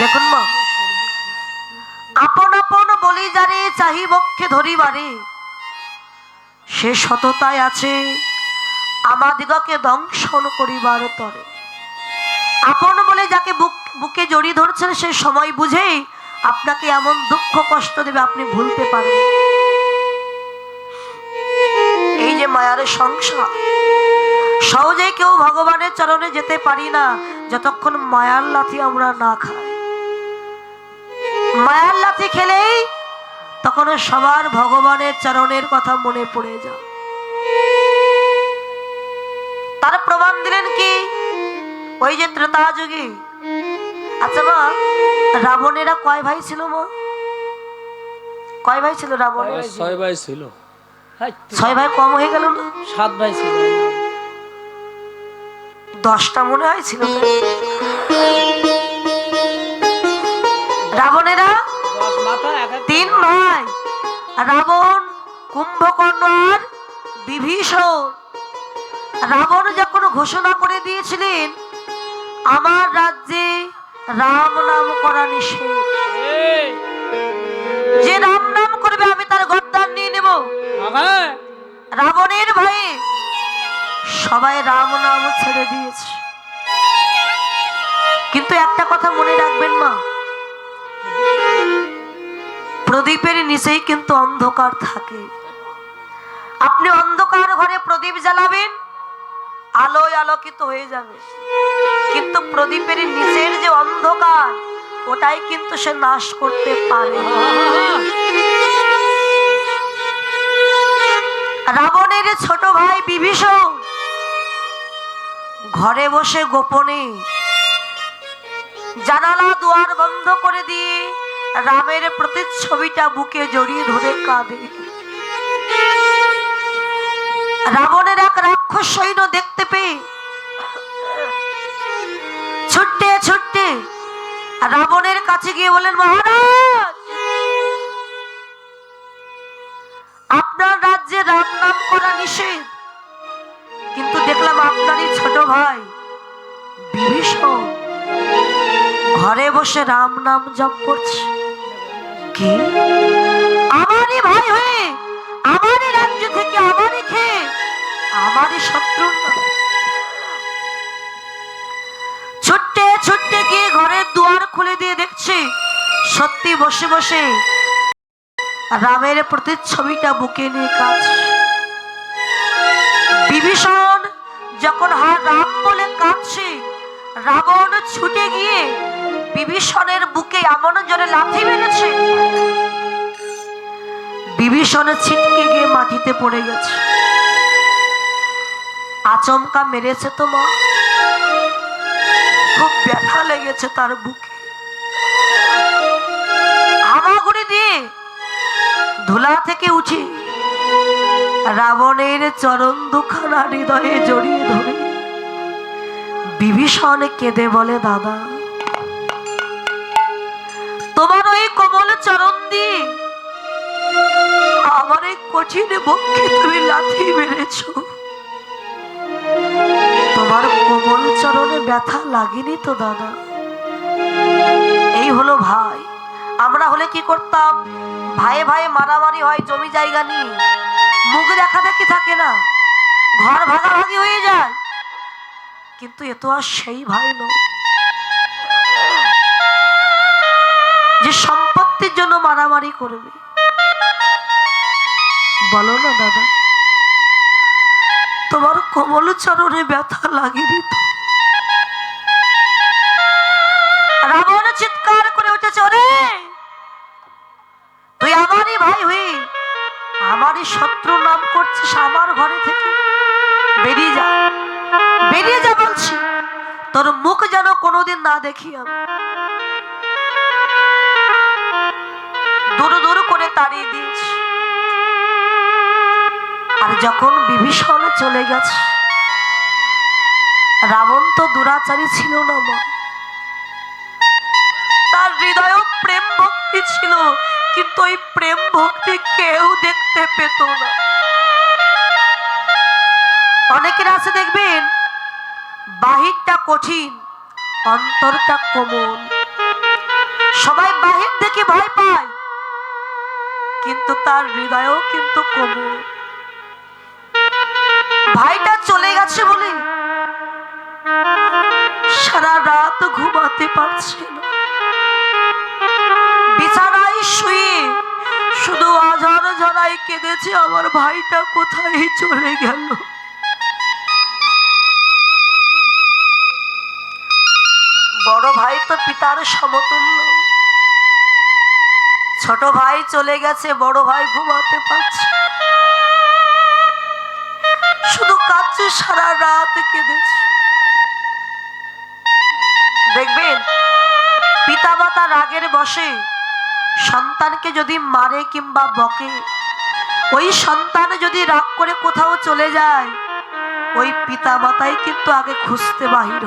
দেখুন মা। আপন আপন বলি জানে চাহি বক্ষে ধরিবারে। সে সততায় আছে, আমাদিগকে দংশন করিবার তরে। আপন বলে যাকে বুক জড়িয়ে ধরছেন, সে সময় আপনাকে এমন দুঃখ কষ্ট দেবে আপনি ভুলতে পারবেন। এই যে মায়ার সংসার সহজে কেউ ভগবানের চরণে যেতে পারি না, যতক্ষণ মায়ার লাথি আমরা না খাই। মায়ার লাথি খেলেই তখন সবার ভগবানের চরণের কথা মনে পড়ে যায়। তার প্রমাণ দিলেন কি? ওই যে ত্রেতা যুগে আচ্ছা মা রাবণেরা কয় ভাই ছিল মা? কয় ভাই ছিল রাবণ ছয় ভাই ছিল। ছয় ভাই কম হয়ে গেল না? সাত ভাই ছিল। দশটা মনে হয় ছিল। রাবণ কুম্ভকর্ণ আর বিভীষণ। রাবণ যখন ঘোষণা করে দিয়েছিলেন আমার রাজ্যে রাম নাম করা নিষেধ। যে রাম নাম করবে আমি তার গদ্দান নিয়ে নেব। রাবণের ভয়ে সবাই রাম নাম ছেড়ে দিয়েছে। কিন্তু একটা কথা মনে রাখবেন মা প্রদীপের নিচেই কিন্তু অন্ধকার থাকে। আপনি অন্ধকার ঘরে প্রদীপ জ্বালাবেন, আলোয় আলোকিত হয়ে যাবে। কিন্তু প্রদীপের নিচের যে অন্ধকার, ওটাই কিন্তু সে নাশ করতে পারে রাবণের ছোট ভাই বিভীষণ ঘরে বসে গোপনে জানালা দুয়ার বন্ধ করে দিয়ে রামের প্রতিচ্ছবিটা বুকে জড়িয়ে ধরে কাঁদে। রাবণের এক রাক্ষস সৈন্য দেখতে পেয়ে ছুটতে ছুটতে রাবণের কাছে গিয়ে বলেন মহারাজ, আপনার রাজ্যে রাম নাম করা নিষেধ। কিন্তু দেখলাম আপনারই ছোট ভাই বিভীষণ। ঘরে বসে রাম নাম জপ করছে। কি? আমারই ভাই হয়ে, আমারই রাজ্য থেকে আমারই খেয়ে, আমারই শত্রু ছুটতে ছুটতে গিয়ে ঘরের দুয়ার খুলে দিয়ে দেখছি, সত্যি বসে বসে রামের প্রতিচ্ছবিটা বুকে নিয়ে কাজ। বিভীষণ যখন হার রাম বলে কাঁদছে, রাবণ ছুটে গিয়ে বিভীষণের বুকে এমন জোরে লাথি মেরেছে। বিভীষণে ছিটকে গিয়ে মাটিতে পড়ে গেছে। আচমকা মেরেছে তো মা। খুব ব্যথা লেগেছে তার বুকে। হামাগুড়ি দিয়ে ধুলা থেকে উঠে রাবণের চরণ দুখানা হৃদয়ে জড়িয়ে ধরে। বিভীষণ কেঁদে বলে, দাদা এই কঠিন বক্ষে তুমি লাথি মেরেছ। তোমার কোমল চরণে ব্যথা লাগেনি তো, দাদা? এই হলো ভাই। আমরা হলে কি করতাম? ভাইয়ে ভাইয়ে মারামারি হয়, জমি জায়গা নিয়ে। মুখ দেখা দেখি থাকে না? ঘর ভাগাভাগি হয়ে যায়। কিন্তু এ তো আর সেই ভাই নয়। যে সম্পত্তির জন্য মারামারি করবে। বলো না, দাদা। তোমার কোমল চরণে ব্যথা লাগেনি রাবণ চিৎকার করে উঠেছে, ওরে! তুই আমারই ভাই হয়ে, আমারই শত্রু নাম করছিস আমার ঘরে থেকে। বেরিয়ে যা বেরিয়ে যা বলছি। তোর মুখ যেন কোনোদিন না দেখি আমি। দূর দূর করে তাড়িয়ে দিয়েছি। যখন বিভীষণ চলে গেছে, রাবণ তো দুরাচারী ছিল না মা। তার হৃদয় প্রেম ভক্তি ছিল, কিন্তু ওই প্রেম ভক্তি কেউ দেখতে পেত না। অনেকের আছে দেখবেন, বাহিরটা কঠিন, অন্তরটা কোমল। সবাই বাহির থেকে ভয় পায়, কিন্তু তার হৃদয়ও কিন্তু কোমল। ভাইটা চলে গেছে বলে সারা রাত ঘুমাতে পারছে না। বিছানায় শুয়ে শুধু আঝার ঝরাই কেঁদেছে আমার ভাইটা কোথায় চলে গেল। বড় ভাই তো পিতার সমতুল্য। ছোট ভাই চলে গেছে, বড় ভাই ঘুমাতে পারছে সারা রাত কেঁদেছে দেখবেন, পিতামাতা রাগের বসে সন্তানকে যদি মারে কিংবা বকে, ওই সন্তান যদি রাগ করে কোথাও চলে যায়, ওই পিতা মাতাই কিন্তু আগে খুঁজতে বাহির।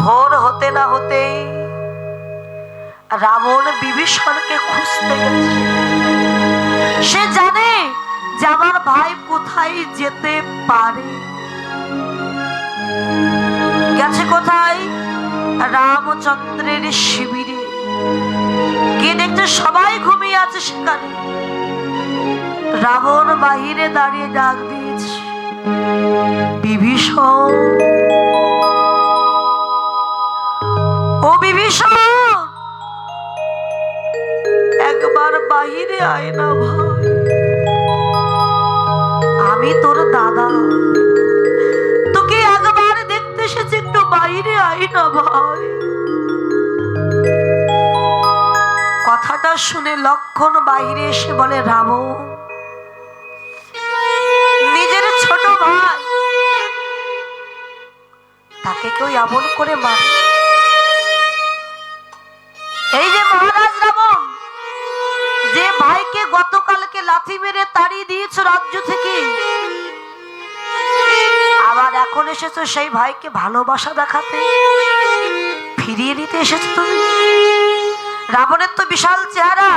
ভোর হতে না হতেই রাবণ বিভীষণকে খুঁজতে গেছে সে জানে যে আমার ভাই কোথায় যেতে পারে? গেছে কোথায়? রামচন্দ্রের শিবিরে। গিয়ে দেখতে সবাই ঘুমিয়ে আছে সেখানে। রাবণ বাহিরে দাঁড়িয়ে ডাক দিয়েছে। বিভীষণ। ও বিভীষণ! একবার বাহিরে আয় না ভাই আমি তোর দাদা। তোকে একবার দেখতে এসেছি, একটু বাইরে আয় না ভাই। কথাটা শুনে লক্ষণ বাইরে এসে বলে রাম নিজের ছোট ভাই, তাকে কেউ এমন করে মারে গতকালকে লাথি মেরে তাড়িয়ে দিয়েছ রাজ্য থেকে। আবার এখন এসেছ সেই ভাইকে ভালোবাসা দেখাতে। ফিরিয়ে নিতে এসেছ তুমি। রাবণের তো বিশাল চেহারা,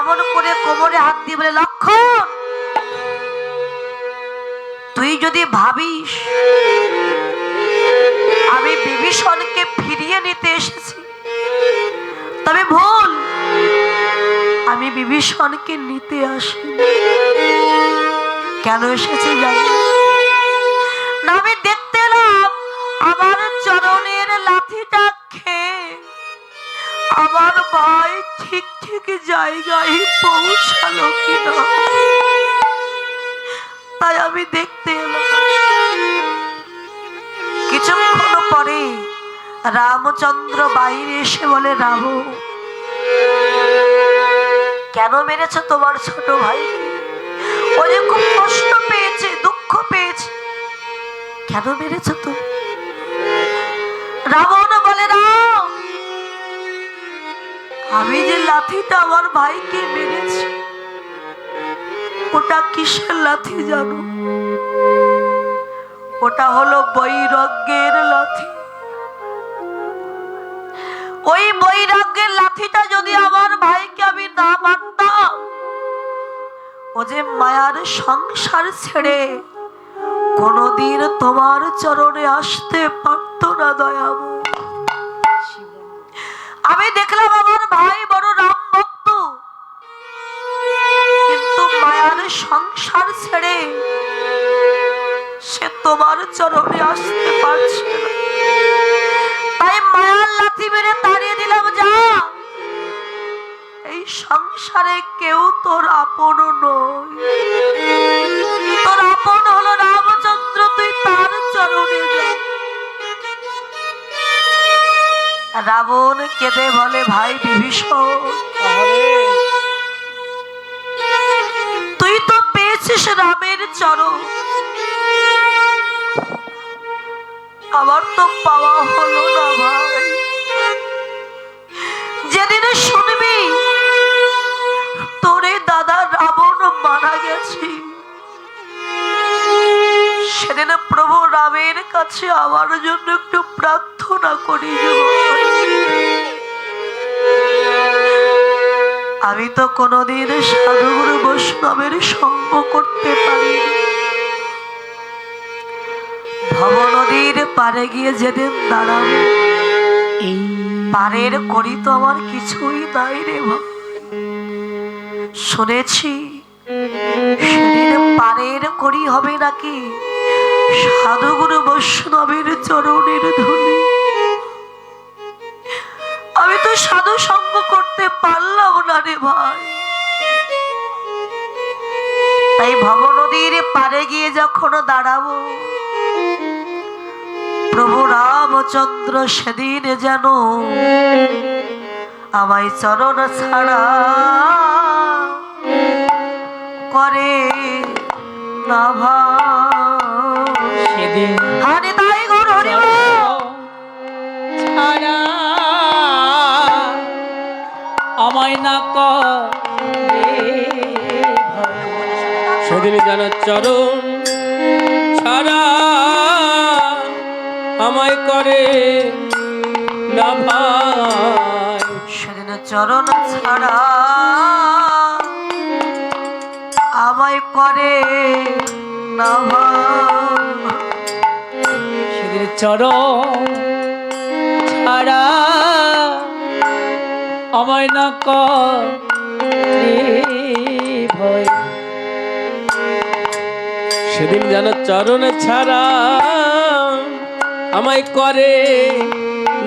এমন করে কোমরে হাত দিয়ে বলে, লক্ষণ, তুই যদি ভাবিস, আমি বিভীষণকে ফিরিয়ে নিতে এসেছি, তবে ভুল। আমি বিভীষণকে নিতে আসি কেন এসেছে জানি না। আমি দেখতে এলাম আমার চরণের লাঠিটা খেয়ে। আমার ভাই ঠিক ঠিক জায়গায় পৌঁছালো কিনা। তাই আমি দেখতে এলাম। কিছুক্ষণ পরে রামচন্দ্র বাইরে এসে বলে, রাম কেন মেরেছ তোমার ছোট ভাই? ও যে খুব কষ্ট পেয়েছে, দুঃখ পেয়েছে। কেন মেরেছ তুমি রাবণ বলে, রাম, আমি যে লাঠিটা আমার ভাইকে মেরেছি, ওটা কিসের লাঠি জানো? ওটা হলো বৈরাগ্যের লাঠি ওই বৈরাগ্যের লাঠিটা যদি আমার ভাইকে আমি না মানতাম, ও যে মায়ার সংসার ছেড়ে কোনদিন তোমার চরণে আসতে পারতো না দয়াম। আমি দেখলাম আমার ভাই বড় রাম ভক্ত, কিন্তু মায়ার সংসার ছেড়ে সে তোমার চরণে আসতে পারছে না। তাই মায়ার লাথি মেরে তাড়িয়ে দিলাম, যা। এই সংসারে কেউ তোর আপন নয়। তোর আপন হলো রামচন্দ্র, তুই তার চরণে রাবণ কেঁদে বলে, ভাই বিভীষণ, তুই তো পেয়েছিস রামের চরণ। আমার তো পাওয়া হলো না, ভাই। যেদিনে শুনবি, তোরে দাদা রাবণ মারা গেছে। সেদিন প্রভু রামের কাছে আমার জন্য একটু প্রার্থনা করি আমি তো কোনোদিন সাধুগুরু বৈষ্ণবের সঙ্গ করতে পারি ভব নদীর পারে গিয়ে যেদিন দাঁড়াবো, এই পারের করি তো আমার কিছুই নাই রে শুনেছি পারের করি হবে নাকি সাধুগুরু বৈষ্ণবের চরণের ধুলি আমি তো সাধু সঙ্গ করতে পারলাম না রে ভাই। তাই ভব নদীর পারে গিয়ে যখন দাঁড়াবো প্রভু রামচন্দ্র সেদিন যেন আমায় চরণ ছাড়া করে না সেদিন হরি তাই গৌর হরি ছাড়া আমায় না করে সেদিন যেন চরণ করে না ভাই সেদিন চরণ ছাড়া আমায় করে না সেদিন চরণ ছাড়া আমায় না করে ভয় সেদিন যেন চরণ ছাড়া আমায় করে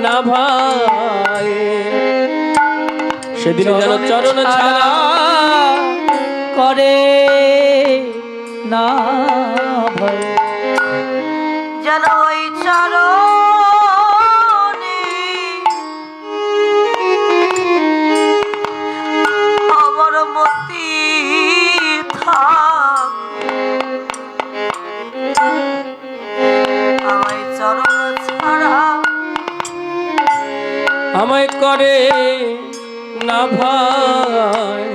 না ভাই। সেদিন যেন চরণ ছাড়া করে না করে না ভাই।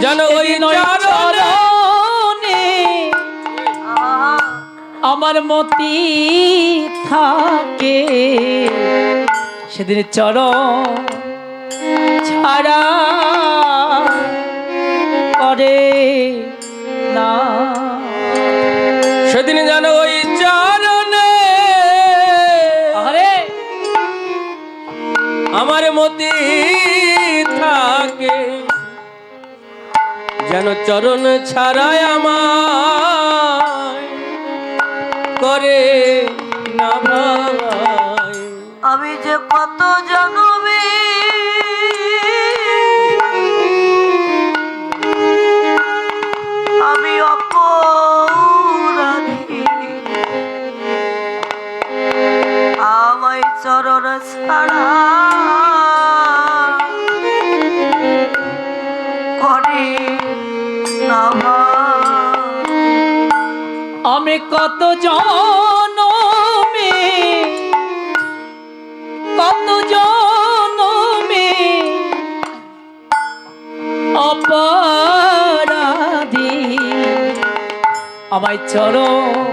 যেন ওই চরণ আমার মতি থাকে। সেদিন চরণ ছাড়া করে না যেন চরণ ছাড়ায় আমায় করে না আমি যে কত জনমে জনমে কত জনমে অপরাধী। আমায় চলো।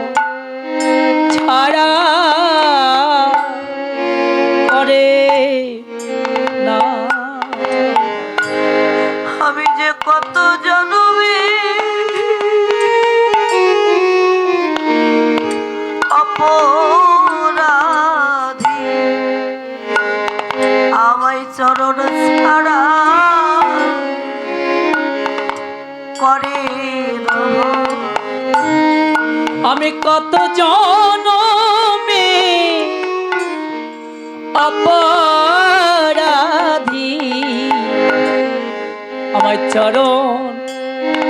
চরণ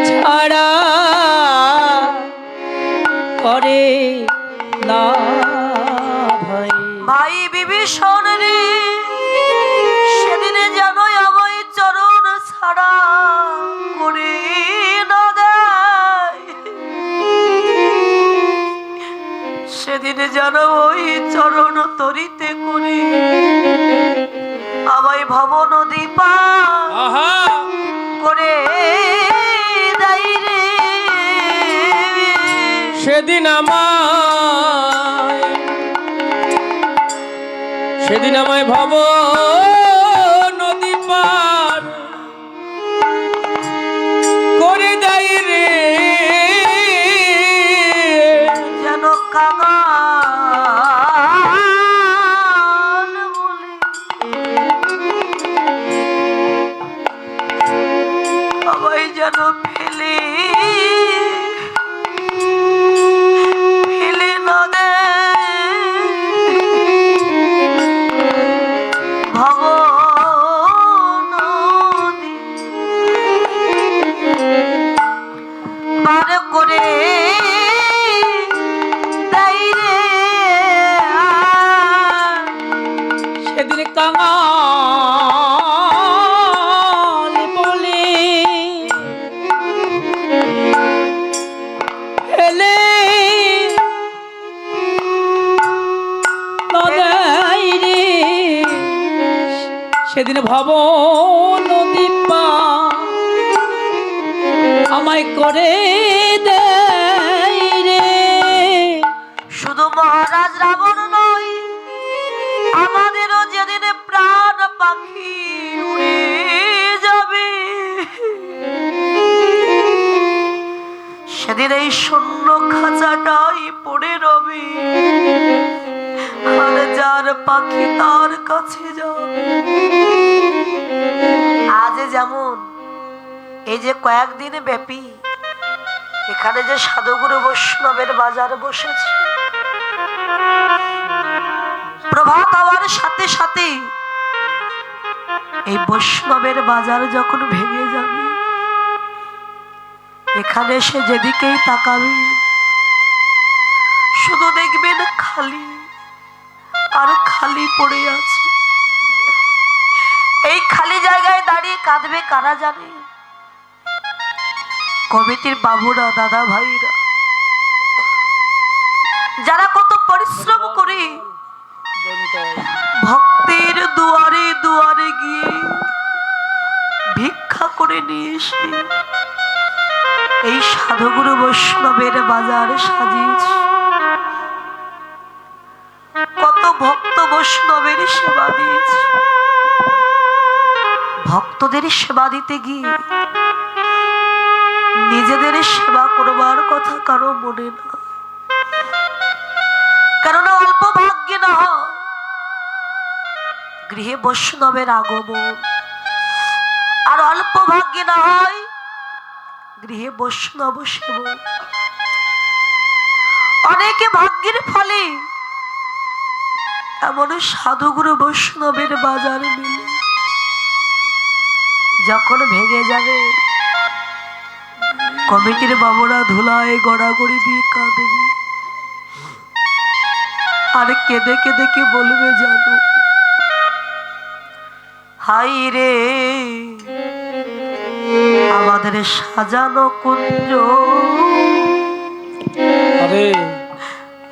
ছাড়া করে না ভাই। ভাই বিভীষণ রে সেদিনে যেন আমায় চরণ ছাড়া করে না দেয়। সেদিনে যেন ওই চরণ তরিতে করে আমায় ভব নদী পা সেদিন আমায় সেদিন আমায় ভাব। সেদিন এই শূন্য খাঁচাটাই পড়ে রবে। আর যার পাখি তার কাছে যাবে আজ যেমন, এই যে কয়েকদিন ব্যাপী, এখানে যে সাধুগুরু বৈষ্ণবের বাজার বসেছে। প্রভাত হওয়ার সাথে সাথে এই বৈষ্ণবের বাজার যখন ভেঙে যাবে এখানে এসে যেদিকেই তাকাবে, শুধু দেখবেন খালি, আর খালি পড়ে আছে। এই খালি জায়গায় দাঁড়িয়ে কাঁদবে কারা জানে? কমিটির বাবুরা, দাদা ভাইরা, যারা কত পরিশ্রম করে ভক্তের দুয়ারে দুয়ারে গিয়ে ভিক্ষা করে নিয়ে এসে এই সাধুগুরু বৈষ্ণবের বাজার সাজিয়েছে। কত ভক্ত বৈষ্ণবের সেবা দিয়েছে। ভক্তদের সেবা দিতে গিয়ে নিজেদের সেবা করবার কথা কারও মনে না। কেননা অল্প ভাগ্যে না গৃহে বৈষ্ণবের আগমন। আর অল্প ভাগ্যে না হয় গৃহে বৈষ্ণব সেবক অনেকে ভাগ্যের ফলে এমন সাধুগুরু বৈষ্ণবের বাজার মিলে। যখন ভেঙে যাবে, কমিটির বাবুরা ধুলায় গড়াগড়ি দিয়ে কাঁদবে। আর কেঁদে কেঁদে কি বলবে জানো? হাই রে! আমাদের সাজানো কুঞ্জ।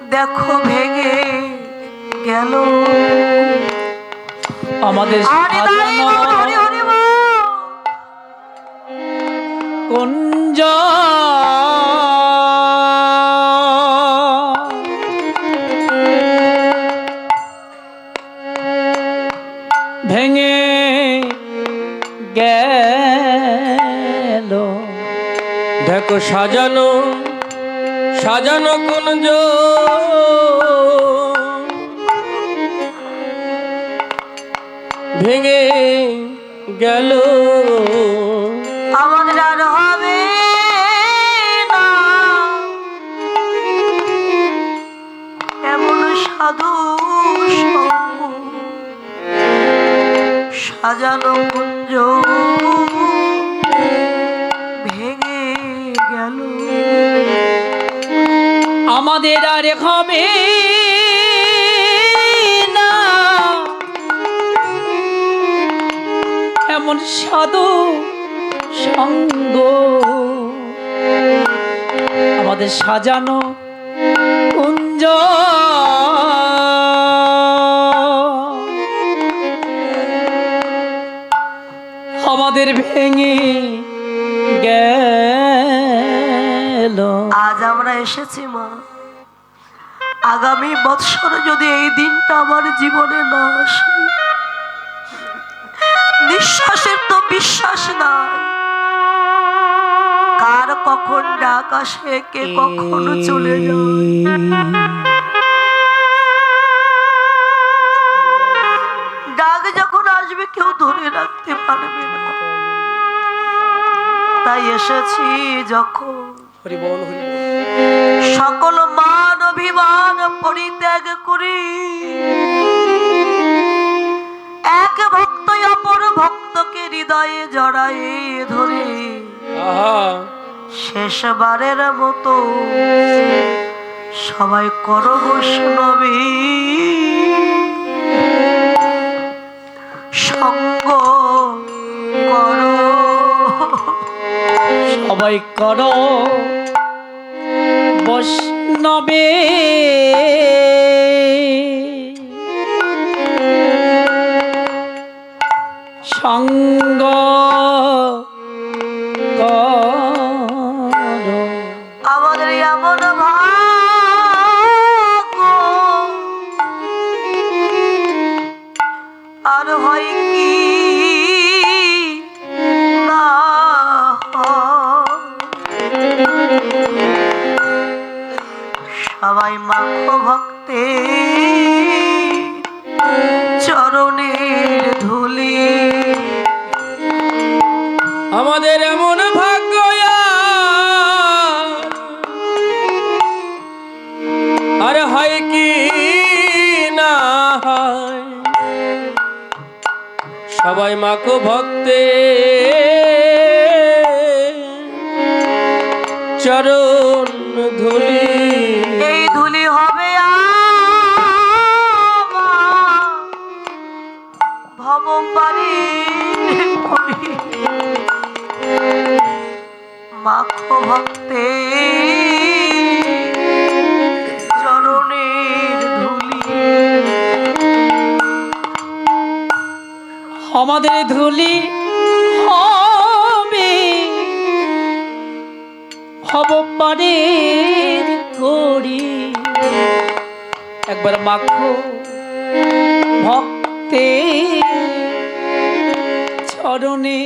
দেখো ভেঙে গেল। আমাদের। কুঞ্জ। সাজানো সাজানো কোন ভেঙে গেল হবে না। এমন সাধু সঙ্গ। আমাদের সাজানো কুঞ্জ। আমাদের ভেঙে গেল। আজ আমরা এসেছি মা। আগামী বৎসর যদি এই দিনটা আমার জীবনে না আসে নিঃশ্বাসের তো বিশ্বাস নাই। কার কখন ডাক আসে কে কখন চলে যায়। ডাক যখন আসবে কেউ ধরে রাখতে পারবে না। তাই এসেছি যখন সকল মান অভিমান পরিত্যাগ করি। এক ভক্ত অপর ভক্তকে হৃদয়ে জড়ায়ে ধরে। শেষবারের মতো সবাই কর বৈষ্ণবী। সঙ্গ করো। সবাই করো বৈষ্ণবে সঙ্গ সবাই মাখো ভক্তে। চরণের ধুলি। আমাদের এমন ভাগ্য আর, হয় কি না হয়? সবাই মাখো ভক্তে। আমাদের ধুলি হবে। হব পারে করি একবার মাখো ভক্তে চরণে।